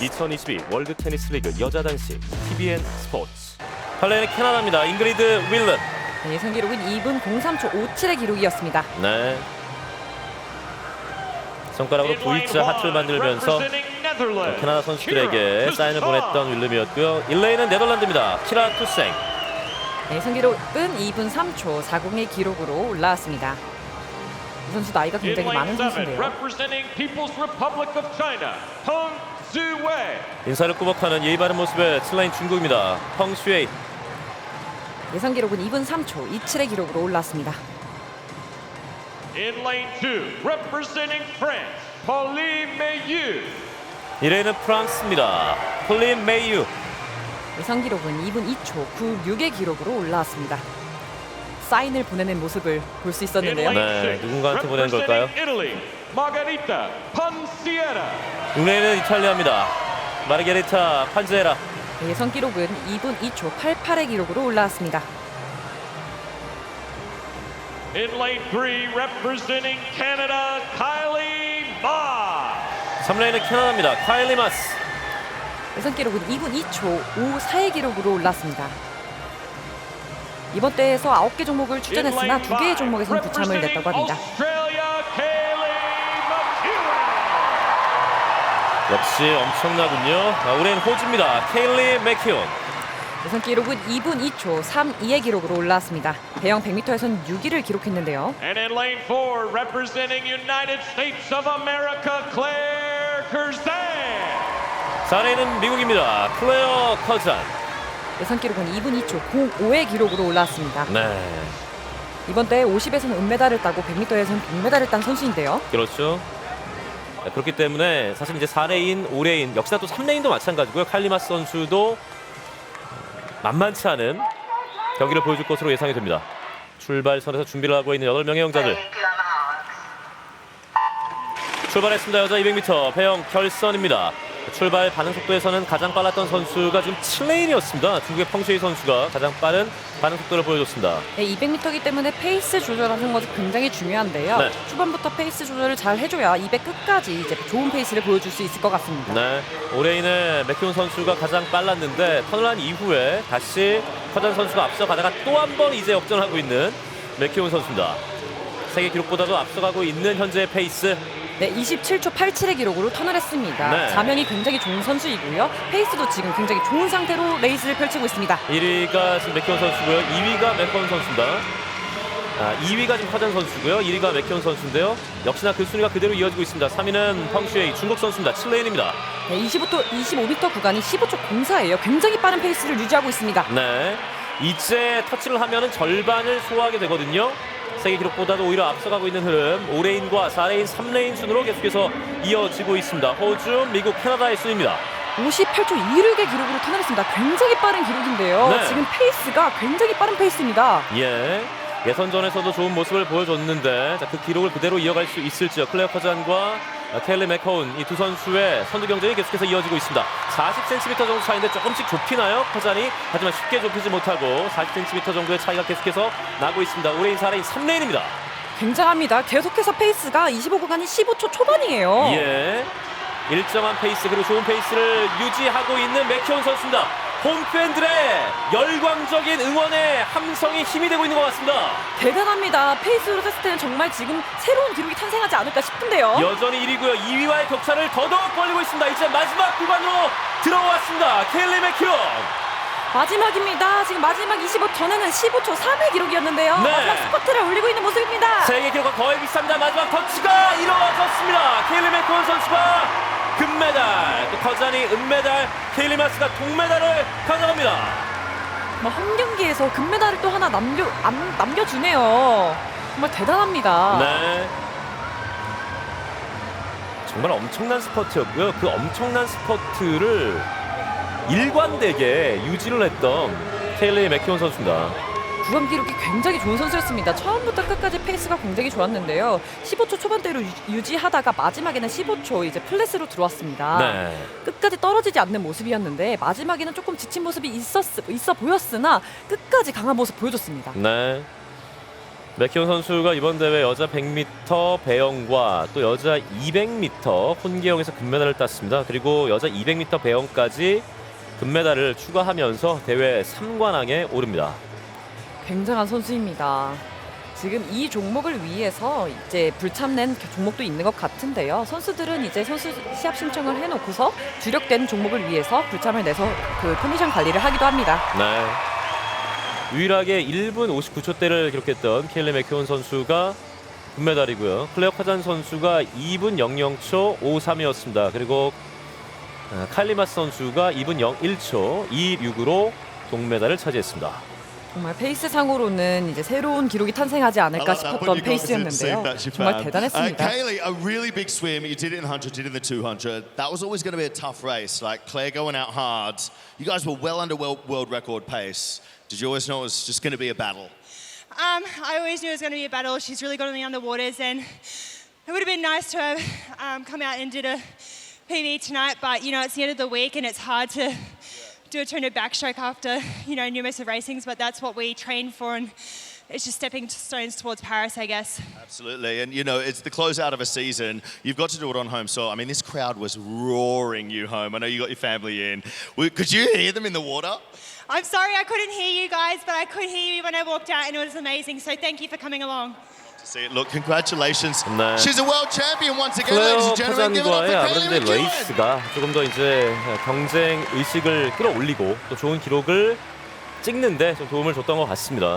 2022 월드 테니스 리그 여자 단식 TBN 스포츠. 팔레는 캐나다입니다. 잉그리드 윌런. 네, 예선 기록은 2분 03초 57의 기록이었습니다. 네. 손가락으로 V자 하트를 만들면서 캐나다 선수들에게 사인을 보냈던 윌름이었고요. 1레인은 네덜란드입니다. 키라 투생. 네, 예선 기록은 2분 3초 40의 기록으로 올라왔습니다. 이 선수 나이가 굉장히 많은 선수인데요. 인사를 꾸벅하는 예의 바른 모습의 7레인 중국입니다. 펑슈에이. 예선 기록은 2분 3초 27의 기록으로 올라왔습니다. In lane two, representing France, Pauline Mayu. 1레인은 프랑스입니다. 폴린 메이유. 예선 기록은 2분 2초 96의 기록으로 올라왔습니다. 사인을 보내는 모습을 볼 수 있었는데요. 네, 누군가한테 보낸 걸까요? Italy, Margarita. 6레인은 이탈리아입니다. 마르게리타 판제라. 예선 기록은 2분 2초 88의 기록으로 올라왔습니다. In lane three, representing Canada, Kylie Ma. 3레인은 캐나다입니다. 카일리 마스. 예선 기록은 2분 2초 54의 기록으로 올랐습니다. 이번 대회에서 9개 종목을 출전했으나 2개의 종목에서는 부참을 냈다고 합니다. 역시 엄청나군요. 아, 올해는 호주입니다. 케일리 맥키온. 예선 기록은 2분 2초 32의 기록으로 올라왔습니다. 대형 100m에선 6위를 기록했는데요. And in lane four, representing United States of America, Claire Curzan. 4레인은 미국입니다. 클레어 커잔. 예선 기록은 2분 2초 05의 기록으로 올라왔습니다. 네, 이번 대회 50에서는 은메달을 따고 100m에서는 동메달을 딴 선수인데요. 그렇죠. 네, 그렇기 때문에 사실 이제 4레인, 5레인, 역시나 또 3레인도 마찬가지고요. 칼리마스 선수도 만만치 않은 경기를 보여줄 것으로 예상이 됩니다. 출발선에서 준비를 하고 있는 8명의 영자들. 출발했습니다. 여자 200m 배영 결선입니다. 출발 반응 속도에서는 가장 빨랐던 선수가 지금 7레인이었습니다. 중국의 펑쉐이 선수가 가장 빠른 반응 속도를 보여줬습니다. 네, 200m이기 때문에 페이스 조절하는 것이 굉장히 중요한데요. 네. 초반부터 페이스 조절을 잘 해줘야 200 끝까지 이제 좋은 페이스를 보여줄 수 있을 것 같습니다. 네, 올해인의 맥키온 선수가 가장 빨랐는데 턴란 이후에 다시 커전 선수가 앞서가다가 또 한 번 이제 역전하고 있는 맥키온 선수입니다. 세계 기록보다도 앞서가고 있는 현재의 페이스. 네, 27초 87의 기록으로 턴을 했습니다. 네. 자면이 굉장히 좋은 선수이고요. 페이스도 지금 굉장히 좋은 상태로 레이스를 펼치고 있습니다. 1위가 지금 맥키온 선수고요. 2위가 맥키온 선수입니다. 아, 2위가 지금 커전 선수고요. 1위가 맥키온 선수인데요. 역시나 그 순위가 그대로 이어지고 있습니다. 3위는 펑슈에이 중국 선수입니다. 7레인입니다. 네, 25초, 25m 구간이 15초 04예요. 굉장히 빠른 페이스를 유지하고 있습니다. 네. 이제 터치를 하면 은 절반을 소화하게 되거든요. 세계 기록보다도 오히려 앞서가고 있는 흐름 5레인과 4레인, 3레인 순으로 계속해서 이어지고 있습니다. 호주, 미국, 캐나다의 순입니다. 58초 26의 기록으로 턴을 했습니다. 굉장히 빠른 기록인데요. 네. 지금 페이스가 굉장히 빠른 페이스입니다. 예. 예선전에서도 좋은 모습을 보여줬는데 자, 그 기록을 그대로 이어갈 수 있을지요. 클레어 커잔과 켈리 맥커운 이 두 선수의 선두 경쟁이 계속해서 이어지고 있습니다. 40cm 정도 차이인데 조금씩 좁히나요? 커잔이 하지만 쉽게 좁히지 못하고 40cm 정도의 차이가 계속해서 나고 있습니다. 5레인, 4레인, 3레인입니다. 굉장합니다. 계속해서 페이스가 25 구간이 15초 초반이에요. 예. 일정한 페이스 그리고 좋은 페이스를 유지하고 있는 맥키온 선수입니다. 홈팬들의 열광적인 응원에 함성이 힘이 되고 있는 것 같습니다. 대단합니다. 페이스로 했을 때는 정말 지금 새로운 기록이 탄생하지 않을까 싶은데요. 여전히 1위고요. 2위와의 격차를 더더욱 벌리고 있습니다. 이제 마지막 구간으로 들어왔습니다. 켈리 맥키온. 마지막입니다. 지금 마지막 25 전에는 15초 3의 기록이었는데요. 네. 마지막 스퍼트를 올리고 있는 모습입니다. 세계 기록과 거의 비슷합니다. 마지막 터치가 이루어졌습니다. 케일리 맥코온 선수가 금메달, 또 커잔이 은메달, 케일리 마스가 동메달을 가져갑니다. 뭐한 경기에서 금메달을 또 하나 남겨 안- 남겨주네요. 정말 대단합니다. 네. 정말 엄청난 스퍼트였고요. 그 엄청난 스퍼트를 일관되게 유지를 했던 케일리 맥키온 선수입니다. 구간 기록이 굉장히 좋은 선수였습니다. 처음부터 끝까지 페이스가 굉장히 좋았는데요. 15초 초반대로 유- 유지하다가 마지막에는 15초 이제 플랫으로 들어왔습니다. 네. 끝까지 떨어지지 않는 모습이었는데 마지막에는 조금 지친 모습이 있었 있어 보였으나 끝까지 강한 모습 보여줬습니다. 네. 맥키온 선수가 이번 대회 여자 100m 배영과 또 여자 200m 혼계영에서 금메달을 땄습니다. 그리고 여자 200m 배영까지 금메달을 추가하면서 대회 3관왕에 오릅니다. 굉장한 선수입니다. 지금 이 종목을 위해서 이제 불참낸 종목도 있는 것 같은데요. 선수들은 이제 선수 시합 신청을 해놓고서 주력된 종목을 위해서 불참을 내서 그 컨디션 관리를 하기도 합니다. 네. 유일하게 1분 59초대를 기록했던 케일리 맥키온 선수가 금메달이고요. 클레어 카잔 선수가 2분 00초 53이었습니다. 그리고 아, 칼리마스 선수가 2분 01초 26으로 동메달을 차지했습니다. 정말 페이스 상으로는 이제 새로운 기록이 탄생하지 않을까 싶었던 페이스였는데요. 정말 대단했습니다. Uh, Kaylee, a really big swim. You did it in 100, did it in the 200. That was always going to be a tough race. Like Claire going out hard. You guys were well under world, world record pace. Did you always know it was just going to be a battle? Um, I always knew it was going to be a battle. She's really good on the underwaters, and it would have been nice to have um, come out and did a PB tonight. But you know, it's the end of the week, and it's hard to do a 200 backstroke after you know numerous of racings. But that's what we train for, and it's just stepping stones towards Paris, I guess. Absolutely. And, you know, it's the closeout of a season. You've got to do it on home soil. I mean, this crowd was roaring you home. I know you got your family in. Could you hear them in the water? I'm sorry I couldn't hear you guys, but I could hear you when I walked out, and it was amazing. So thank you for coming along. Look, congratulations. 네. She's a world champion once again, ladies and gentlemen. Give it up for 아무래도 Kaylee 이제 McEwen. 레이스가 조금 더 이제 경쟁 의식을 끌어올리고 또 좋은 기록을 찍는데 좀 도움을 줬던 것 같습니다.